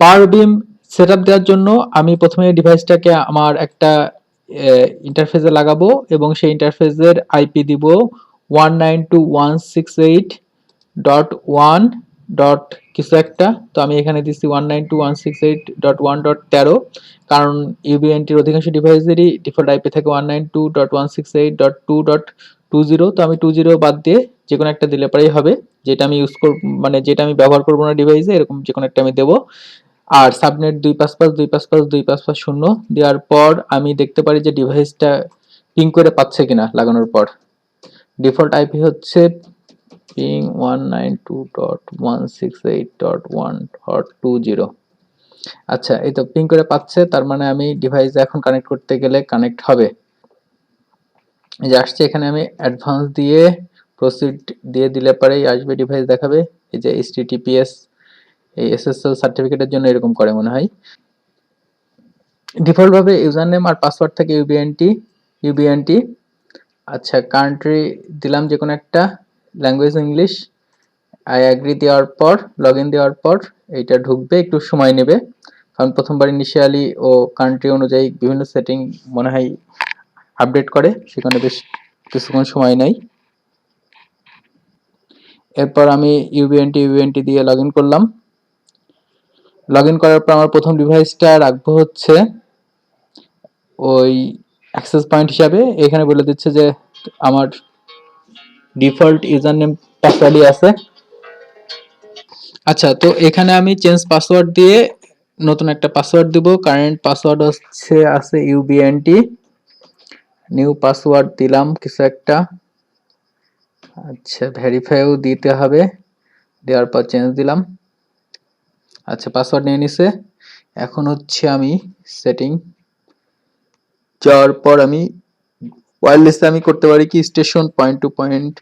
পাওয়ার বিম set দেওয়ার জন্য আমি প্রথমে ডিভাইসটাকে আমার একটা ইন্টারফেসে লাগাবো এবং সেই ইন্টারফেসের আইপি দিব one nine two one six eight dot one dot কিছু একটা। তো আমি এখানে দিচ্ছি one nine two one six eight dot one dot তেরো। কারণ ইউবিএনটির অধিকাংশ ডিভাইসেরই ডিফল্ট আইপি থাকে one nine two dot one six eight dot two dot two zero তো আমি টু জিরো বাদ দিয়ে যে কোনো একটা দিলে পরেই হবে। যেটা আমি ইউজ করব মানে যেটা আমি ব্যবহার করব না ডিভাইসে এরকম যে কোনো একটা আমি দেবো। আর সাবনেট দুই পাঁচ পাঁচ, দুই পাঁচ পাঁচ, দুই পাঁচ পাঁচ শূন্য দেওয়ার পর আমি দেখতে পারি যে ডিভাইসটা পিং করে পাচ্ছে কিনা লাগানোর পর। ডিফল্ট আইপি হচ্ছে ping one nine two dot one six eight dot one two zero আচ্ছা এই তো পিং করে পাচ্ছে, তার মানে আমি ডিভাইস এখন কানেক্ট করতে গেলে কানেক্ট হবে। এই যে আসছে, এখানে আমি অ্যাডভান্স দিয়ে প্রসিড দিয়ে দিলে পরেই আসবে ডিভাইস দেখাবে। এই যে এইচটিটিপিএস এই এসএসএল সার্টিফিকেটের জন্য এরকম করে মনে হয়। ডিফল্ট ভাবে ইউজার নেম আর পাসওয়ার্ড থাকে ইউবিএনটি ইউবিএনটি আচ্ছা কান্ট্রি দিলাম যে কোনো একটা ল্যাঙ্গুয়েজ ইংলিশ আই অ্যাগ্রি দেওয়ার পর লগ ইন দেওয়ার পর এইটা ঢুকবে, একটু সময় নেবে। কারণ প্রথমবার ইনিশিয়ালি ও কান্ট্রি অনুযায়ী বিভিন্ন সেটিং মনে হয় আপডেট করে, সেখানে বেশ কিছুক্ষণ সময় নেয়। এরপর আমি ইউবিএনটি ইউবিএনটি দিয়ে লগ ইন করলাম। লগ ইন করার পর আমার প্রথম ডিভাইসটা রাখব হচ্ছে ওই অ্যাক্সেস পয়েন্ট হিসাবে। এখানে বলে দিচ্ছে যে আমার ডিফল্ট ইউজার নেম পাসওয়ার্ডই আছে। আচ্ছা তো এখানে আমি চেঞ্জ পাসওয়ার্ড দিয়ে নতুন একটা পাসওয়ার্ড দিব। কারেন্ট পাসওয়ার্ড হচ্ছে, আছে ইউবিএনটি নিউ পাসওয়ার্ড দিলাম কিছু একটা। আচ্ছা ভেরিফাইও দিতে হবে। দেওয়ার পর চেঞ্জ দিলাম। আচ্ছা পাসওয়ার্ড নিয়ে নিছে। এখন হচ্ছে আমি সেটিং যাওয়ার পর আমি ওয়্যারলেসে আমি করতে পারি কি স্টেশন পয়েন্ট টু পয়েন্ট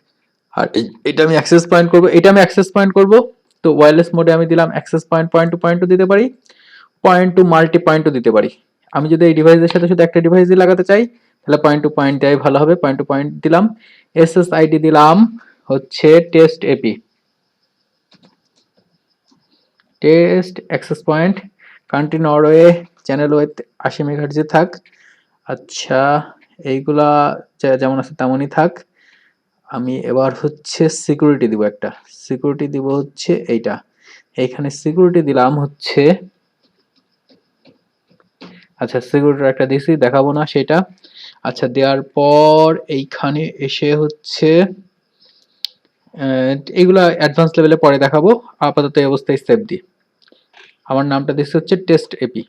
আর এটা আমি অ্যাক্সেস পয়েন্ট করব। এটা আমি অ্যাক্সেস পয়েন্ট করব। তো ওয়্যারলেস মোডে আমি দিলাম access point point to point to দিতে পারি পয়েন্ট টু মাল্টি পয়েন্টও দিতে পারি। আমি যদি এই ডিভাইসের সাথে শুধু একটা ডিভাইসই লাগাতে চাই, তাহলে পয়েন্ট টু পয়েন্ট দেওয়াই ভালো হবে। পয়েন্ট টু পয়েন্ট দিলাম। এসএসআইডি দিলাম, হচ্ছে test AP test access point. Country Norway channel width আশি মেগাহার্জে থাক। আচ্ছা এইগুলা যেমন আছে তেমনই থাক। আমি এবার হচ্ছে সিকিউরিটি দিব একটা। সিকিউরিটি দিব হচ্ছে এইটা। এইখানে সিকিউরিটি দিলাম হচ্ছে আচ্ছা সিকিউরিটির একটা দিছি দেখাবো না সেটা। আচ্ছা দেওয়ার পর এইখানে এসে হচ্ছে আহ, এইগুলা অ্যাডভান্স লেভেলে পরে দেখাবো। আপাতত এই অবস্থায় সেভ দিই। আমার নামটা দিচ্ছি হচ্ছে টেস্ট এপি।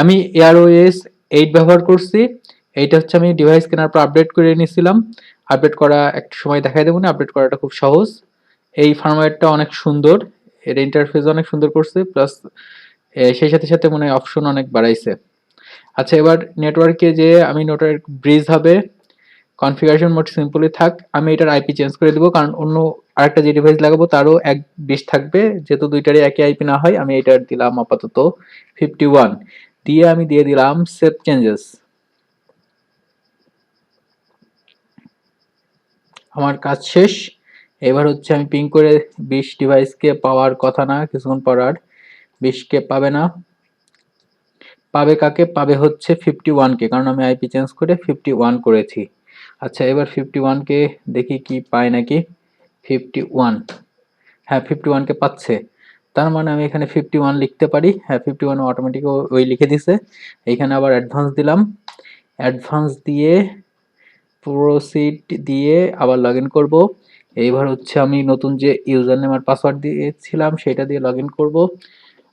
আমি এয়ারওয়েস এইট ব্যবহার করছি, এইটা হচ্ছে আমি ডিভাইস কেনার পর আপডেট করে নিয়েছিলাম। আপডেট করা একটা সময় দেখাই দেবো না আপডেট করাটা খুব সহজ। এই ফার্মওয়্যারটা অনেক সুন্দর, এর ইন্টারফেস অনেক সুন্দর করছে প্লাস সেই সাথে সাথে মনে হয় অপশন অনেক বাড়াইছে। আচ্ছা এবার নেটওয়ার্কে যে আমি নেটওয়ার্ক ব্রিজ হবে কনফিগারেশন মোড সিম্পলি থাক, আমি এটার আইপি চেঞ্জ করে দেবো, কারণ অন্য আরেকটা যে ডিভাইস লাগাবো তারও এক বিশ থাকবে, যেহেতু দুইটারই একই আইপি না হয়, আমি এটার দিলাম আপাতত ফিফটি ওয়ান দিয়ে আমি দিয়ে দিলাম সেভ চেঞ্জেস আমার কাজ শেষ। এবার হচ্ছে আমি পিং করে বিশ ডিভাইসকে পাওয়ার কথা না, কিছুক্ষণ পর আর বিশকে পাবে না। পাবে কাকে? পাবে হচ্ছে ফিফটি ওয়ানকে কারণ আমি আইপি চেঞ্জ করে ফিফটি ওয়ান করেছি। আচ্ছা এবার ফিফটি ওয়ানকে দেখি কি পায় নাকি? ফিফটি ওয়ান হ্যাঁ ফিফটি ওয়ানকে পাচ্ছে। তার মানে আমি এখানে ফিফটি ওয়ান লিখতে পারি। হ্যাঁ ফিফটি ওয়ান অটোমেটিক ওই লিখে দিছে। এইখানে আবার অ্যাডভান্স দিলাম। অ্যাডভান্স দিয়ে প্রসিড দিয়ে আবার লগ ইন করব। এইবার হচ্ছে আমি নতুন যে ইউজার নেম আর পাসওয়ার্ড দিয়েছিলাম, সেটা দিয়ে লগ ইন করব।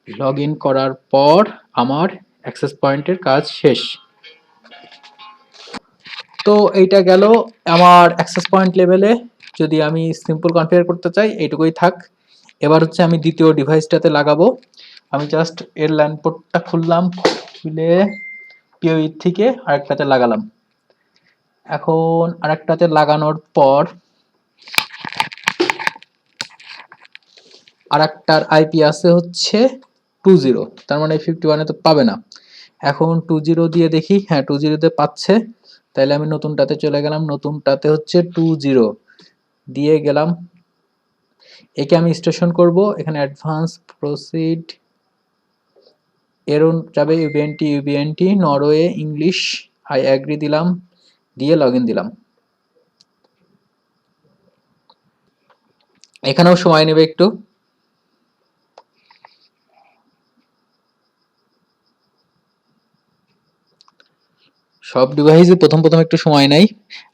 লগ ইন করার পর আমার অ্যাক্সেস পয়েন্টের কাজ শেষ। তো এইটা গেল আমার অ্যাক্সেস পয়েন্ট লেভেলে যদি আমি সিম্পল কনফিগার করতে চাই, এইটুকুই থাক। এবার হচ্ছে আমি দ্বিতীয় ডিভাইসটাতে লাগাবো। আমি জাস্ট এর ল্যান্ড পোর্টটা খুললাম, খুলে পিওই থেকে আরেকটাতে লাগালাম। এখন আরেকটাতে লাগানোর পর আরেকটার আইপি আছে হচ্ছে টু জিরো তার মানে ফিফটি ওয়ানে তো পাবে না। এখন টু জিরো দিয়ে দেখি হ্যাঁ টু জিরোতে পাচ্ছে। তাহলে আমি নতুনটাতে চলে গেলাম, নতুনটাতে হচ্ছে টু জিরো দিয়ে গেলাম। একে আমি স্টেশন করব, এখানে অ্যাডভান্স প্রসিড এরন যাবে UBNT UBNT Norway English I agree দিলাম, দিয়ে লগ দিলাম। এখানেও সময় নেবে একটু। সব ডিভাইসে প্রথম প্রথম একটু সময় নেই।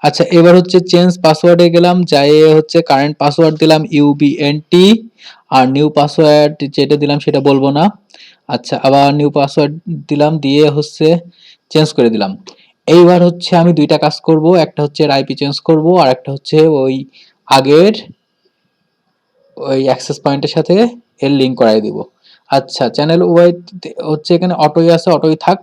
আচ্ছা এবার হচ্ছে চেঞ্জ পাসওয়ার্ডে গেলাম, যাই হচ্ছে কারেন্ট পাসওয়ার্ড দিলাম ইউবিএনটি আর নিউ পাসওয়ার্ড যেটা দিলাম সেটা বলব না। আচ্ছা আবার নিউ পাসওয়ার্ড দিলাম, দিয়ে হচ্ছে চেঞ্জ করে দিলাম। এইবার হচ্ছে আমি দুইটা কাজ করব, একটা হচ্ছে আইপি চেঞ্জ করব, আর একটা হচ্ছে ওই আগের ওই অ্যাক্সেস পয়েন্টের সাথে এর লিঙ্ক করাই দিব। আচ্ছা চ্যানেল ওয়াইড হচ্ছে এখানে অটোই আছে অটোই থাক।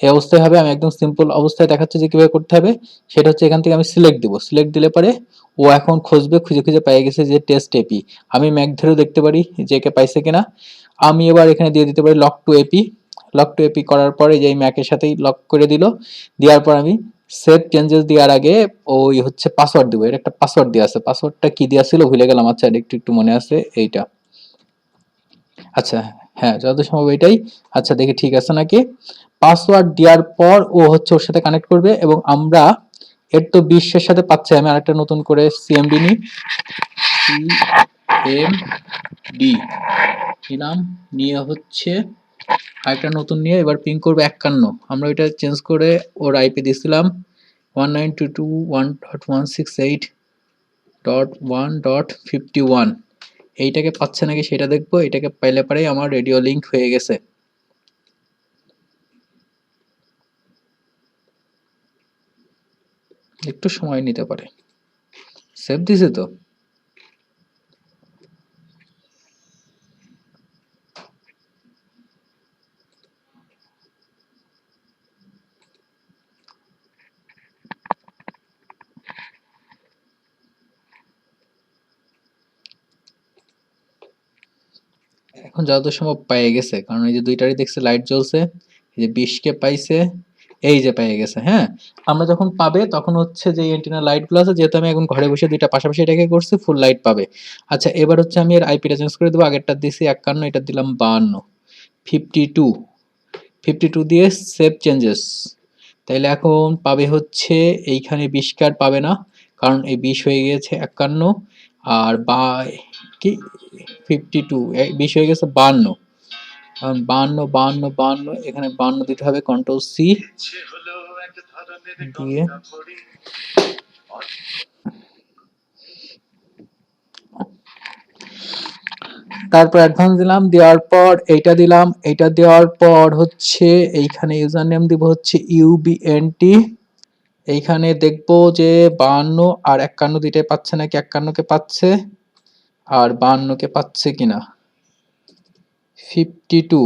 এই অবস্থায় হবে, আমি একদম সিম্পল অবস্থায় দেখাচ্ছি যে কীভাবে করতে হবে। সেটা হচ্ছে এখান থেকে আমি সিলেক্ট দিব। সিলেক্ট দিলে পরে ও এখন খুঁজবে, খুঁজে খুঁজে পেয়ে গেছে যে টেস্ট এপি আমি ম্যাক ধরেও দেখতে পারি যে কে পাইছে কিনা। আমি এবার এখানে দিয়ে দিতে পারি lock to AP lock to AP করার পরে যে ম্যাকের সাথেই লক করে দিল, দেওয়ার পর আমি সেভ চেঞ্জেস দেওয়ার আগে ওই হচ্ছে পাসওয়ার্ড দিব। এর একটা পাসওয়ার্ড দেওয়া আছে। পাসওয়ার্ডটা কি দেওয়া ছিল ভুলে গেলাম। আচ্ছা একটু একটু মনে আছে এইটা। আচ্ছা হ্যাঁ যত সম্ভব এটাই। আচ্ছা দেখি ঠিক আছে নাকি? পাসওয়ার্ড দেওয়ার পর ও হচ্ছে ওর সাথে কানেক্ট করবে এবং আমরা এর তো বিশ্বের সাথে পাচ্ছে। আমি আরেকটা নতুন করে সিএমডি নিই। সিএমডি নিলাম নিয়ে হচ্ছে আরেকটা নতুন নিয়ে এবার পিং করবে একান্ন। আমরা ওইটা চেঞ্জ করে ওর আইপি দিয়েছিলাম। One nine two two one dot one six eight dot one dot fifty one এইটাকে পাচ্ছে নাকি সেটা দেখব। এটাকে পাইলে পরেই আমার রেডিও লিঙ্ক হয়ে গেছে। একটু সময় নিতে পারে। সেভ দিছে তো? এখন যত সম্ভব পেয়ে গেছে, কারণ এই যে দুইটারই দেখছে লাইট জ্বলছে, এই যে বিশকে পাইছে এই যে পেয়ে গেছে হ্যাঁ? আমরা যখন পাবে, তখন হচ্ছে যে এন্টিনা লাইটগুলো আছে, যেহেতু আমি এখন ঘরে বসে দুইটা পাশাপাশি এটাকে করছি ফুল লাইট পাবে। আচ্ছা এবার হচ্ছে আমি এর আইপিটা চেঞ্জ করে দেবো আগেরটা দিছি একান্ন এটা দিলাম বাহান্ন ফিফটি টু ফিফটি টু দিয়ে সেভ চেঞ্জেস তাইলে এখন পাবে হচ্ছে, এইখানে বিশ কার্ড পাবে না, কারণ এই বিশ হয়ে গিয়েছে একান্ন, আর বা কি? ফিফটি টু বিশ হয়ে গেছে বান্ন। কারণ বান্ন বান্ন বান্ন, এখানে বান্ন দিতে হবে কন্ট্রোল সি দিয়ে। তারপর অ্যাডভান্স দিলাম, দেওয়ার পর এইটা দিলাম, এইটা দেওয়ার পর হচ্ছে এইখানে ইউজার নেম দিব হচ্ছে ইউবিএনটি এইখানে দেখব যে বাহান্ন আর একান্ন দুইটাই পাচ্ছে নাকি একান্নকে পাচ্ছে? আর বাহান্নকে পাচ্ছে কিনা? ফিফটি টু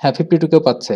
হ্যাঁ ফিফটি টু টুকেও পাচ্ছে।